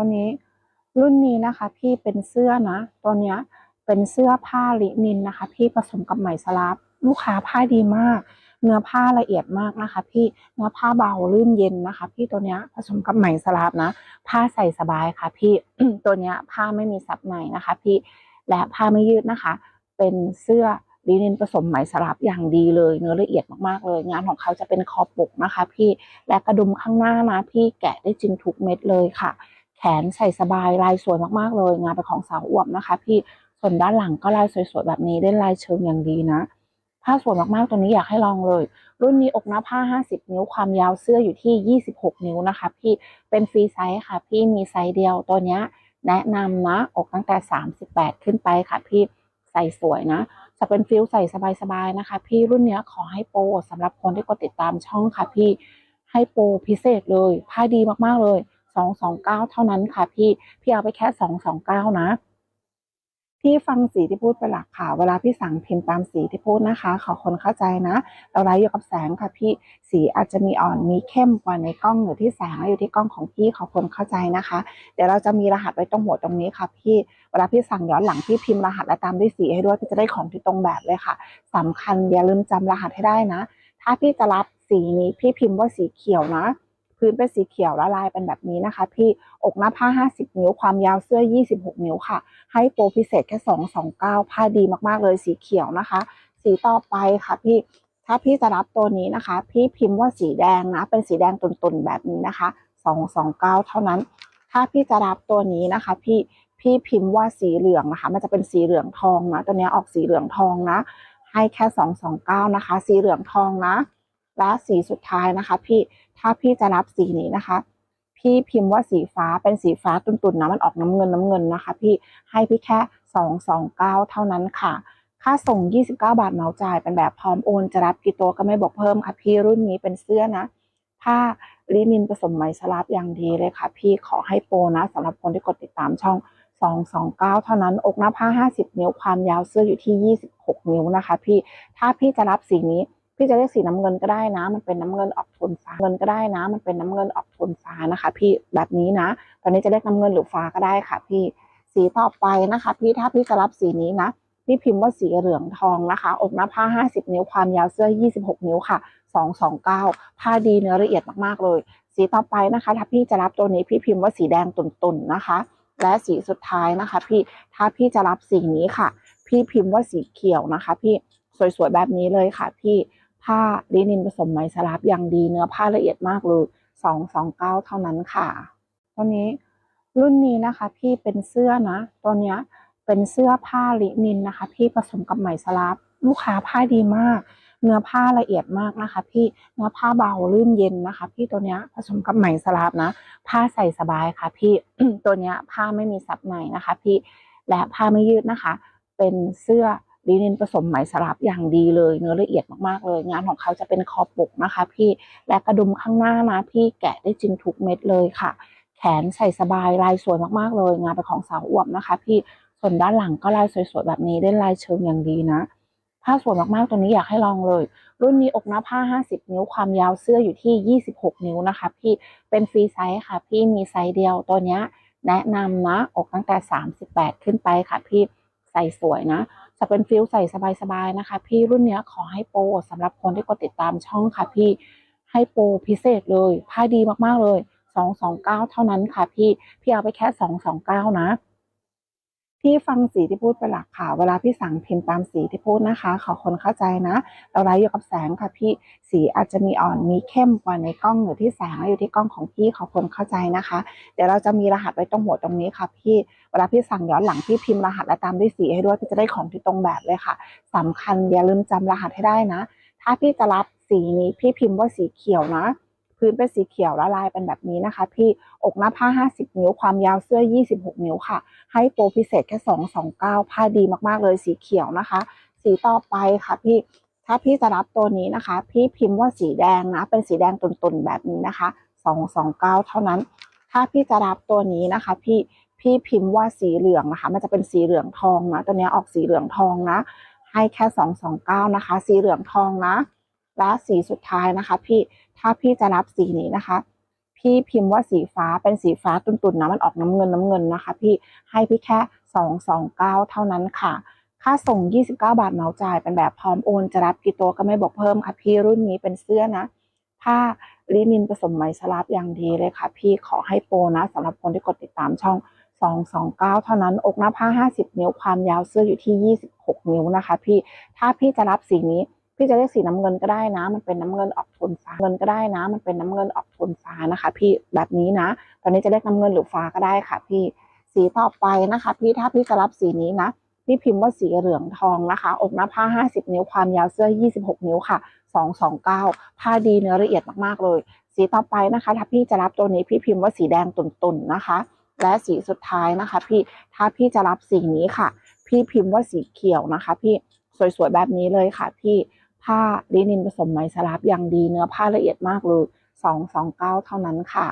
ตัวนี้รุ่นนี้นะคะพี่เป็นเสื้อนะ ตัวเนี้ยเป็นเสื้อผ้าลินินนะคะ พี่ผสมกับไหมสลับลูกค้าผ้าดีมาก เนื้อผ้าละเอียดมากนะคะ พี่เนื้อผ้าเบาลื่นเย็นนะคะ พี่ตัวเนี้ยผสมกับไหมสลับนะ ผ้าใส่สบายค่ะ พี่ตัวเนี้ยผ้าไม่มีซับในนะคะ พี่และผ้าไม่ยืดนะคะ เป็นเสื้อลินินผสมไหมสลับอย่างดีเลย เนื้อละเอียดมากๆเลย งานของเขาจะเป็นคอปกนะคะ พี่และกระดุมข้างหน้านะพี่แกะได้จริงทุกเม็ดเลยค่ะ แขนใส่สบายลายสวยมากๆเลย งานเป็นของสาวอวบนะคะ พี่ส่วนด้านหลังก็ลายสวยๆแบบนี้ได้ลายเชิงอย่างดีนะ ผ้าสวยมากๆตัวนี้อยากให้ลองเลย รุ่นนี้อกหน้าผ้า 50 นิ้วความยาวเสื้ออยู่ที่ 26 นิ้วนะคะ พี่เป็นฟรีไซส์ค่ะ พี่มีไซส์เดียวตัวเนี้ยแนะนำนะ อกตั้งแต่ 38 ขึ้นไปค่ะ พี่ใส่สวยนะจะเป็นฟิลใส่สบายๆนะคะ พี่รุ่นนี้ขอให้โปรสำหรับคนที่กดติดตามช่องค่ะ พี่ให้โปรพิเศษเลย ผ้าดีมากๆเลย 229 เท่านั้นค่ะพี่ พี่เอาไปแค่ 229 นะพี่ฟังสีที่พูดเป็นหลักค่ะ เวลาพี่สั่งพิมพ์ตามสีที่พูดนะคะ ขอคนเข้าใจนะ เราไลฟ์อยู่กับแสงค่ะ พี่สีอาจจะมีอ่อนมีเข้มกว่าในกล้องหรือที่แสงอยู่ที่กล้องของพี่ขอคนเข้าใจนะคะ เดี๋ยวเราจะมีรหัสไว้ตรงหัวตรงนี้ค่ะ พี่เวลาพี่สั่งย้อนหลังพี่พิมพ์รหัสและตามด้วยสีให้ด้วยพี่จะได้ของที่ตรงแบบเลยค่ะสำคัญอย่าลืมจำรหัสให้ได้นะ ถ้าพี่จะรับสีนี้พี่พิมพ์ว่าสีเขียวนะ พื้นเป็นสีเขียวละลายเป็นแบบนี้นะคะ พี่อกหน้าผ้า 50 นิ้วความยาวเสื้อ 26 นิ้วค่ะ ให้โปรพิเศษแค่ 229 ผ้าดีมากๆเลยสีเขียวนะคะ สีต่อไปค่ะพี่ถ้าพี่จะรับตัวนี้นะคะ พี่พิมพ์ว่าสีแดงนะ เป็นสีแดงตุ่นๆแบบนี้นะคะ 229 เท่านั้น ถ้าพี่จะรับตัวนี้นะคะ พี่พี่พิมพ์ว่าสีเหลืองนะคะ มันจะเป็นสีเหลืองทองนะตัวนี้ออกสีเหลืองทองนะ ให้แค่ 229 นะคะ สีเหลืองทองนะ และสีสุดท้ายนะคะ พี่ถ้าพี่จะรับสีนี้นะคะ พี่พิมพ์ว่าสีฟ้าเป็นสีฟ้าตุ่นๆนะมันออกน้ำเงินน้ำเงินนะคะ พี่ให้พี่แค่ 229 เท่านั้นค่ะ ค่าส่ง 29 บาทเหมาจ่ายเป็นแบบพร้อมโอน จะรับกี่ตัวก็ไม่บอกเพิ่มค่ะ พี่รุ่นนี้เป็นเสื้อนะผ้าลินินผสมไหมสลับอย่างดีเลยค่ะ พี่ขอให้โปรนะสำหรับคนที่กดติดตามช่อง 229 เท่านั้น อกหน้าผ้า 50 นิ้วความยาวเสื้ออยู่ที่ 26 นิ้วนะคะ พี่ถ้าพี่จะรับสีนี้ พี่จะเรียกสีน้ำเงินก็ได้นะ มันเป็นน้ำเงินออกโทนฟ้าเงินก็ได้นะ มันเป็นน้ำเงินออกโทนฟ้านะคะ พี่แบบนี้นะ ตอนนี้จะเรียกน้ำเงินหรือฟ้าก็ได้ค่ะ พี่สีต่อไปนะคะ พี่ถ้าพี่จะรับสีนี้นะพี่พิมพ์ว่าสีเหลืองทองนะคะอกหน้าผ้า 50 นิ้วความยาวเสื้อ 26 นิ้วค่ะ 229 ผ้าดีเนื้อละเอียดมากๆเลย สีต่อไปนะคะถ้าพี่จะรับตัวนี้พี่พิมพ์ว่าสีแดงตุ่นๆนะคะ และสีสุดท้ายนะคะ พี่ถ้าพี่จะรับสีนี้ค่ะ พี่พิมพ์ว่าสีเขียวนะคะ พี่สวยๆแบบนี้เลยค่ะ พี่ ผ้าลินินผสมไหมสลับอย่างดีเนื้อผ้าละเอียดมากเลย229เท่านั้นค่ะตัวนี้รุ่นนี้นะคะพี่เป็นเสื้อนะ ตัวเนี้ยเป็นเสื้อผ้าลินินนะคะ พี่ผสมกับไหมสลับลูกค้าผ้าดีมาก เนื้อผ้าละเอียดมากนะคะ พี่เนื้อผ้าเบาลื่นเย็นนะคะ พี่ตัวเนี้ยผสมกับไหมสลับนะ ผ้าใส่สบายค่ะ พี่ตัวเนี้ยผ้าไม่มีซับในนะคะ พี่และผ้าไม่ยืดนะคะ เป็นเสื้อ ลินินผสมไหมสลับอย่างดีเลยเนื้อละเอียดมากๆเลย งานของเขาจะเป็นคอปกนะคะ พี่และกระดุมข้างหน้านะพี่แกะได้จริงทุกเม็ดเลยค่ะ แขนใส่สบายลายสวยมากๆเลย งานเป็นของสาวอวบนะคะ พี่ส่วนด้านหลังก็ลายสวยๆแบบนี้ได้ลายเชิงอย่างดีนะผ้าสวยมากๆตัวนี้อยากให้ลองเลย รุ่นนี้อกหน้าผ้า 50 นิ้วความยาวเสื้ออยู่ที่ 26 นิ้วนะคะ พี่เป็นฟรีไซส์ค่ะ พี่มีไซส์เดียวตัวเนี้ยแนะนำนะอกตั้งแต่ 38 ขึ้นไปค่ะพี่ ใส่สวยนะจะเป็นฟิลใส่สบายๆนะคะ พี่รุ่นเนี้ยขอให้โปรสำหรับคนที่กดติดตามช่องค่ะพี่ให้โปรพิเศษเลยผ้าดีมากๆเลย 229 เท่านั้นค่ะพี่พี่เอาไปแค่ 229 นะ พี่ฟังสีที่พูดเป็นหลักค่ะ เวลาพี่สั่งพิมพ์ตามสีที่พูดนะคะ ขอคนเข้าใจนะ เราไลฟ์อยู่กับแสงค่ะพี่สีอาจจะมีอ่อนมีเข้มกว่าในกล้องหรือที่แสงอยู่ที่กล้องของพี่ขอคนเข้าใจนะคะ เดี๋ยวเราจะมีรหัสไว้ตรงหัวตรงนี้ค่ะพี่เวลาพี่สั่งย้อนหลังพี่พิมพ์รหัสและตามด้วยสีให้ด้วยพี่จะได้ของที่ตรงแบบเลยค่ะสำคัญอย่าลืมจำรหัสให้ได้นะ ถ้าพี่จะรับสีนี้พี่พิมพ์ว่าสีเขียวนะ พื้นเป็นสีเขียวละลายเป็นแบบนี้นะคะ พี่อกหน้าผ้า 50 นิ้วความยาวเสื้อ 26 นิ้วค่ะ ให้โปรพิเศษแค่ 229 ผ้าดีมากๆเลยสีเขียวนะคะ สีต่อไปค่ะพี่ถ้าพี่จะรับตัวนี้นะคะ พี่พิมพ์ว่าสีแดงนะ เป็นสีแดงตุ่นๆแบบนี้นะคะ 229 เท่านั้น ถ้าพี่จะรับตัวนี้นะคะ พี่พี่พิมพ์ว่าสีเหลืองนะคะ มันจะเป็นสีเหลืองทองนะตัวนี้ออกสีเหลืองทองนะ ให้แค่ 229 นะคะ สีเหลืองทองนะและสีสุดท้ายนะคะ พี่ ถ้าพี่จะรับสีนี้นะคะ พี่พิมพ์ว่าสีฟ้าเป็นสีฟ้าตุ่นๆนะมันออกน้ำเงินน้ำเงินนะคะ พี่ให้พี่แค่สองสเก้าเท่านั้นค่ะ ค่าส่ง 29 บาทเหมาจ่ายเป็นแบบพร้อมโอน จะรับกี่ตัวก็ไม่บอกเพิ่มค่ะ พี่รุ่นนี้เป็นเสื้อนะผ้าลินินผสมไหมสลับอย่างดีเลยค่ะ พี่ขอให้โปรนะสำหรับคนที่กดติดตามช่อง 229 เท่านั้น อกหน้าผ้า 50 นิ้วความยาวเสื้ออยู่ที่ 26 นิ้วนะคะ พี่ถ้าพี่จะรับสีนี้ พี่จะเรียกสีน้ำเงินก็ได้นะ มันเป็นน้ำเงินออกโทนฟ้าเงินก็ได้นะ มันเป็นน้ำเงินออกโทนฟ้านะคะ พี่แบบนี้นะ ตอนนี้จะเรียกน้ำเงินหรือฟ้าก็ได้ค่ะ พี่สีต่อไปนะคะ พี่ถ้าพี่จะรับสีนี้นะพี่พิมพ์ว่าสีเหลืองทองนะคะ อกหน้าผ้า 50 นิ้วความยาวเสื้อ 26 นิ้วค่ะ 229 ผ้าดีเนื้อละเอียดมากๆเลย สีต่อไปนะคะถ้าพี่จะรับตัวนี้พี่พิมพ์ว่าสีแดงตุ่นๆนะคะ และสีสุดท้ายนะคะ พี่ถ้าพี่จะรับสีนี้ค่ะ พี่พิมพ์ว่าสีเขียวนะคะ พี่สวยๆแบบนี้เลยค่ะ พี่ ผ้าลินินผสมไหมสลับอย่างดีเนื้อผ้าละเอียดมากเลย229 เท่านั้นค่ะ